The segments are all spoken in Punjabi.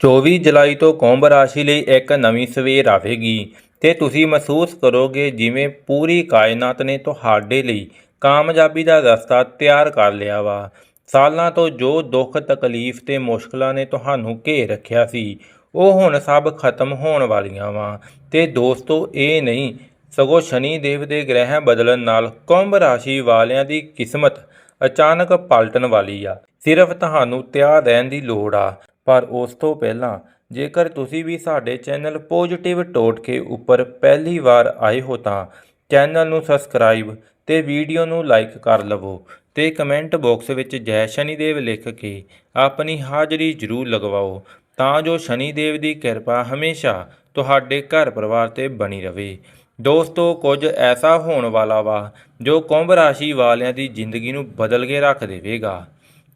24 ਜੁਲਾਈ ਤੋਂ ਕੁੰਭ ਰਾਸ਼ੀ ਲਈ ਇੱਕ ਨਵੀਂ ਸਵੇਰ ਆਵੇਗੀ ਤੇ ਤੁਸੀਂ ਮਹਿਸੂਸ ਕਰੋਗੇ ਜਿਵੇਂ ਪੂਰੀ ਕਾਇਨਾਤ ਨੇ ਤੁਹਾਡੇ ਲਈ ਕਾਮਯਾਬੀ ਦਾ ਰਸਤਾ ਤਿਆਰ ਕਰ ਲਿਆ ਵਾ। ਸਾਲਾਂ ਤੋਂ ਜੋ ਦੁੱਖ, ਤਕਲੀਫ ਤੇ ਮੁਸ਼ਕਲਾਂ ਨੇ ਤੁਹਾਨੂੰ ਘੇਰ ਰੱਖਿਆ ਸੀ, ਉਹ ਹੁਣ ਸਭ ਖਤਮ ਹੋਣ ਵਾਲੀਆਂ ਵਾ। ਤੇ ਦੋਸਤੋ, ਇਹ ਨਹੀਂ, ਸਗੋਂ ਸ਼ਨੀ ਦੇਵ ਦੇ ਗ੍ਰਹਿ ਬਦਲਣ ਨਾਲ ਕੁੰਭ ਰਾਸ਼ੀ ਵਾਲਿਆਂ ਦੀ ਕਿਸਮਤ ਅਚਾਨਕ ਪਲਟਣ ਵਾਲੀ ਆ। ਸਿਰਫ ਤੁਹਾਨੂੰ ਤਿਆਰ ਰਹਿਣ ਦੀ ਲੋੜ ਆ। ਪਰ ਉਸ ਤੋਂ ਪਹਿਲਾਂ ਜੇਕਰ ਤੁਸੀਂ ਵੀ ਸਾਡੇ ਚੈਨਲ ਪੋਜ਼ਿਟਿਵ ਟੋਟਕੇ ਉੱਪਰ ਪਹਿਲੀ ਵਾਰ ਆਏ ਹੋ ਤਾਂ ਚੈਨਲ ਨੂੰ ਸਬਸਕ੍ਰਾਈਬ ਤੇ ਵੀਡੀਓ ਨੂੰ ਲਾਈਕ ਕਰ ਲਵੋ ਤੇ ਕਮੈਂਟ ਬਾਕਸ ਵਿੱਚ ਜੈ ਸ਼ਨੀਦੇਵ ਲਿਖ ਕੇ ਆਪਣੀ ਹਾਜ਼ਰੀ ਜ਼ਰੂਰ ਲਗਵਾਓ ਤਾਂ ਜੋ ਸ਼ਨੀਦੇਵ ਦੀ ਕਿਰਪਾ ਹਮੇਸ਼ਾ ਤੁਹਾਡੇ ਘਰ ਪਰਿਵਾਰ ਤੇ ਬਣੀ ਰਵੇ। ਦੋਸਤੋ, ਕੁਝ ਐਸਾ ਹੋਣ ਵਾਲਾ ਵਾ ਜੋ ਕੁੰਭ ਰਾਸ਼ੀ ਵਾਲਿਆਂ ਦੀ ਜ਼ਿੰਦਗੀ ਨੂੰ ਬਦਲ ਕੇ ਰੱਖ ਦੇਵੇਗਾ।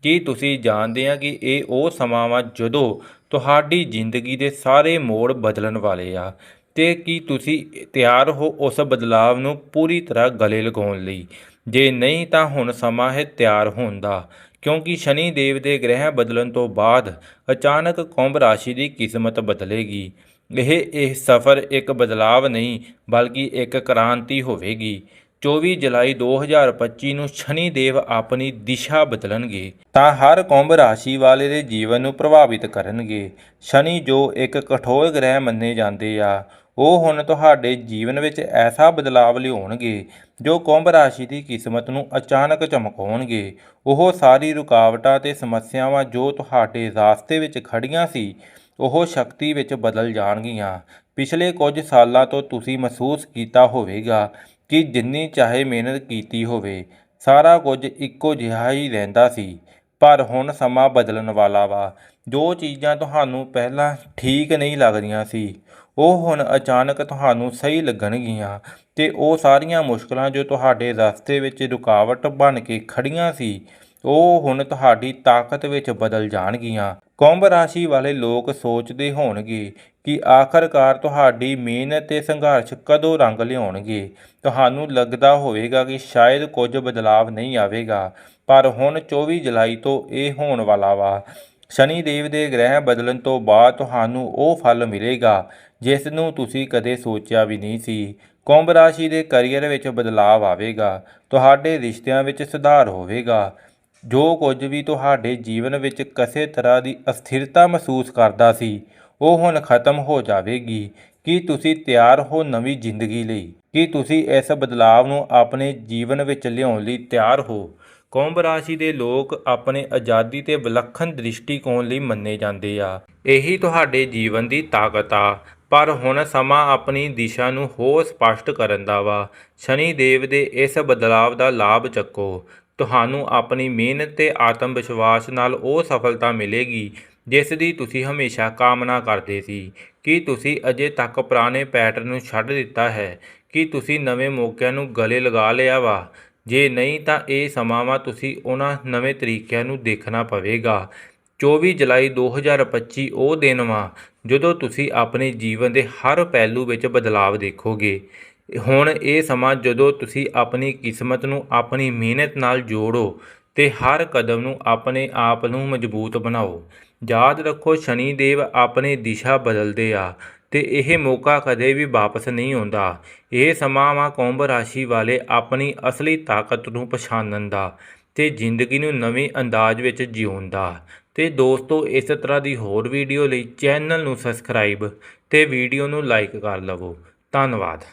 ਕੀ ਤੁਸੀਂ ਜਾਣਦੇ ਆ ਕਿ ਇਹ ਉਹ ਸਮਾਂ ਵਾ ਜਦੋਂ ਤੁਹਾਡੀ ਜ਼ਿੰਦਗੀ ਦੇ ਸਾਰੇ ਮੋੜ ਬਦਲਣ ਵਾਲੇ ਆ? ਤੇ ਕੀ ਤੁਸੀਂ ਤਿਆਰ ਹੋ ਉਸ ਬਦਲਾਵ ਨੂੰ ਪੂਰੀ ਤਰ੍ਹਾਂ ਗਲੇ ਲਗਾਉਣ ਲਈ? ਜੇ ਨਹੀਂ, ਤਾਂ ਹੁਣ ਸਮਾਂ ਹੈ ਤਿਆਰ ਹੋਣ ਦਾ, ਕਿਉਂਕਿ ਸ਼ਨੀ ਦੇਵ ਦੇ ਗ੍ਰਹਿ ਬਦਲਣ ਤੋਂ ਬਾਅਦ ਅਚਾਨਕ ਕੁੰਭ ਰਾਸ਼ੀ ਦੀ ਕਿਸਮਤ ਬਦਲੇਗੀ। ਇਹ ਇਹ ਸਫ਼ਰ ਇੱਕ ਬਦਲਾਵ ਨਹੀਂ, ਬਲਕਿ ਇੱਕ ਕ੍ਰਾਂਤੀ ਹੋਵੇਗੀ। 24 ਜੁਲਾਈ 2025 ਨੂੰ ਸ਼ਨੀ ਦੇਵ ਆਪਣੀ ਦਿਸ਼ਾ ਬਦਲਣਗੇ ਤਾਂ ਹਰ ਕੁੰਭ ਰਾਸ਼ੀ ਵਾਲੇ ਦੇ ਜੀਵਨ ਨੂੰ ਪ੍ਰਭਾਵਿਤ ਕਰਨਗੇ। ਸ਼ਨੀ ਜੋ ਇੱਕ ਕਠੋਰ ਗ੍ਰਹਿ ਮੰਨੇ ਜਾਂਦੇ ਆ, ਉਹ ਹੁਣ ਤੁਹਾਡੇ ਜੀਵਨ ਵਿੱਚ ਐਸਾ ਬਦਲਾਵ ਲਿਆਉਣਗੇ ਜੋ ਕੁੰਭ ਰਾਸ਼ੀ ਦੀ ਕਿਸਮਤ ਨੂੰ ਅਚਾਨਕ ਚਮਕਾਉਣਗੇ। ਉਹ ਸਾਰੀ ਰੁਕਾਵਟਾਂ ਤੇ ਸਮੱਸਿਆਵਾਂ ਜੋ ਤੁਹਾਡੇ ਰਾਸਤੇ ਵਿੱਚ ਖੜੀਆਂ ਸੀ, ਉਹ ਸ਼ਕਤੀ ਵਿੱਚ ਬਦਲ ਜਾਣਗੀਆਂ। ਪਿਛਲੇ ਕੁਝ ਸਾਲਾਂ ਤੋਂ ਤੁਸੀਂ ਮਹਿਸੂਸ ਕੀਤਾ ਹੋਵੇਗਾ ਕਿ ਜਿੰਨੀ ਚਾਹੇ ਮਿਹਨਤ ਕੀਤੀ ਹੋਵੇ, ਸਾਰਾ ਕੁਝ ਇੱਕੋ ਜਿਹਾ ਹੀ ਰਹਿੰਦਾ ਸੀ। ਪਰ ਹੁਣ ਸਮਾਂ ਬਦਲਣ ਵਾਲਾ ਵਾ। ਜੋ ਚੀਜ਼ਾਂ ਤੁਹਾਨੂੰ ਪਹਿਲਾਂ ਠੀਕ ਨਹੀਂ ਲੱਗਦੀਆਂ ਸੀ, ਉਹ ਹੁਣ ਅਚਾਨਕ ਤੁਹਾਨੂੰ ਸਹੀ ਲੱਗਣਗੀਆਂ ਤੇ ਉਹ ਸਾਰੀਆਂ ਮੁਸ਼ਕਲਾਂ ਜੋ ਤੁਹਾਡੇ ਰਸਤੇ ਵਿੱਚ ਰੁਕਾਵਟ ਬਣ ਕੇ ਖੜੀਆਂ ਸੀ, ਉਹ ਹੁਣ ਤੁਹਾਡੀ ਤਾਕਤ ਵਿੱਚ ਬਦਲ ਜਾਣਗੀਆਂ। ਕੁੰਭ ਰਾਸ਼ੀ ਵਾਲੇ ਲੋਕ ਸੋਚਦੇ ਹੋਣਗੇ ਕਿ ਆਖਰਕਾਰ ਤੁਹਾਡੀ ਮਿਹਨਤ ਤੇ ਸੰਘਰਸ਼ ਕਦੋਂ ਰੰਗ ਲਿਆਉਣਗੇ। ਤੁਹਾਨੂੰ ਲੱਗਦਾ ਹੋਵੇਗਾ ਕਿ ਸ਼ਾਇਦ ਕੁਝ ਬਦਲਾਵ ਨਹੀਂ ਆਵੇਗਾ, ਪਰ ਹੁਣ 24 ਜੁਲਾਈ ਤੋਂ ਇਹ ਹੋਣ ਵਾਲਾ ਵਾ। ਸ਼ਨੀ ਦੇਵ ਦੇ ਗ੍ਰਹਿ ਬਦਲਣ ਤੋਂ ਬਾਅਦ ਤੁਹਾਨੂੰ ਉਹ ਫਲ ਮਿਲੇਗਾ ਜਿਸ ਨੂੰ ਤੁਸੀਂ ਕਦੇ ਸੋਚਿਆ ਵੀ ਨਹੀਂ ਸੀ। ਕੁੰਭ ਰਾਸ਼ੀ ਦੇ ਕੈਰੀਅਰ ਵਿੱਚ ਬਦਲਾਅ ਆਵੇਗਾ, ਤੁਹਾਡੇ ਰਿਸ਼ਤਿਆਂ ਵਿੱਚ ਸੁਧਾਰ ਹੋਵੇਗਾ। ਜੋ ਕੁਝ ਵੀ ਤੁਹਾਡੇ ਜੀਵਨ ਵਿੱਚ ਕਿਸੇ ਤਰ੍ਹਾਂ ਦੀ ਅਸਥਿਰਤਾ ਮਹਿਸੂਸ ਕਰਦਾ ਸੀ, ਉਹ ਹੁਣ ਖਤਮ ਹੋ ਜਾਵੇਗੀ। ਕੀ ਤੁਸੀਂ ਤਿਆਰ ਹੋ ਨਵੀਂ ਜ਼ਿੰਦਗੀ ਲਈ? ਕੀ ਤੁਸੀਂ ਇਸ ਬਦਲਾਅ ਨੂੰ ਆਪਣੇ ਜੀਵਨ ਵਿੱਚ ਲਿਆਉਣ ਲਈ ਤਿਆਰ ਹੋ? ਕੁੰਭ ਰਾਸ਼ੀ ਦੇ ਲੋਕ ਆਪਣੇ ਆਜ਼ਾਦੀ ਤੇ ਵਿਲੱਖਣ ਦ੍ਰਿਸ਼ਟੀਕੋਣ ਲਈ ਮੰਨੇ ਜਾਂਦੇ ਆ। ਇਹੀ ਤੁਹਾਡੇ ਜੀਵਨ ਦੀ ਤਾਕਤ ਆ। ਪਰ ਹੁਣ ਸਮਾਂ ਆਪਣੀ ਦਿਸ਼ਾ ਨੂੰ ਹੋਰ ਸਪਸ਼ਟ ਕਰਨ ਦਾ ਵਾ। ਸ਼ਨੀ ਦੇਵ ਦੇ ਇਸ ਬਦਲਾਵ ਦਾ ਲਾਭ ਚੱਕੋ। ਤੁਹਾਨੂੰ ਆਪਣੀ ਮਿਹਨਤ ਤੇ ਆਤਮ ਵਿਸ਼ਵਾਸ ਨਾਲ ਉਹ ਸਫਲਤਾ ਮਿਲੇਗੀ, ਜਿਸ ਦੀ ਤੁਸੀਂ ਹਮੇਸ਼ਾ ਕਾਮਨਾ ਕਰਦੇ ਸੀ। ਕੀ ਤੁਸੀਂ ਅਜੇ ਤੱਕ ਪੁਰਾਣੇ ਪੈਟਰਨ ਨੂੰ ਛੱਡ ਦਿੱਤਾ ਹੈ? ਕੀ ਤੁਸੀਂ ਨਵੇਂ ਮੌਕਿਆਂ ਨੂੰ ਗਲੇ ਲਗਾ ਲਿਆ ਵਾ? ਜੇ ਨਹੀਂ ਤਾਂ ਇਹ ਸਮਾਂ ਵਾ ਤੁਸੀਂ ਉਹਨਾਂ ਨਵੇਂ ਤਰੀਕਿਆਂ ਨੂੰ ਦੇਖਣਾ ਪਵੇਗਾ। 24 ਜੁਲਾਈ 2025 ਉਹ ਦਿਨ ਵਾ ਜਦੋਂ ਤੁਸੀਂ ਆਪਣੇ ਜੀਵਨ ਦੇ ਹਰ ਪਹਿਲੂ ਵਿੱਚ ਬਦਲਾਅ ਦੇਖੋਗੇ। ਹੁਣ ਇਹ ਸਮਾਂ ਜਦੋਂ ਤੁਸੀਂ ਆਪਣੀ ਕਿਸਮਤ ਨੂੰ ਆਪਣੀ ਮਿਹਨਤ ਨਾਲ ਜੋੜੋ ਤੇ ਹਰ ਕਦਮ ਨੂੰ ਆਪਣੇ ਆਪ ਨੂੰ ਮਜ਼ਬੂਤ ਬਣਾਓ। ਯਾਦ ਰੱਖੋ ਸ਼ਨੀ ਦੇਵ ਆਪਣੀ ਦਿਸ਼ਾ ਬਦਲਦੇ ਆ ਤੇ ਇਹ ਮੌਕਾ ਕਦੇ ਵੀ ਵਾਪਸ ਨਹੀਂ ਆਉਂਦਾ। ਇਹ ਸਮਾਂ ਵਾ ਕੁੰਭ ਰਾਸ਼ੀ ਵਾਲੇ ਆਪਣੀ ਅਸਲੀ ਤਾਕਤ ਨੂੰ ਪਛਾਣਨ ਦਾ ਤੇ ਜ਼ਿੰਦਗੀ ਨੂੰ ਨਵੇਂ ਅੰਦਾਜ਼ ਵਿੱਚ ਜਿਉਣ ਦਾ। ਤੇ ਦੋਸਤੋ, ਇਸ ਤਰ੍ਹਾਂ ਦੀ ਹੋਰ ਵੀਡੀਓ ਲਈ ਚੈਨਲ ਨੂੰ ਸਬਸਕ੍ਰਾਈਬ ਤੇ ਵੀਡੀਓ ਨੂੰ ਲਾਈਕ ਕਰ ਲਵੋ। ਧੰਨਵਾਦ।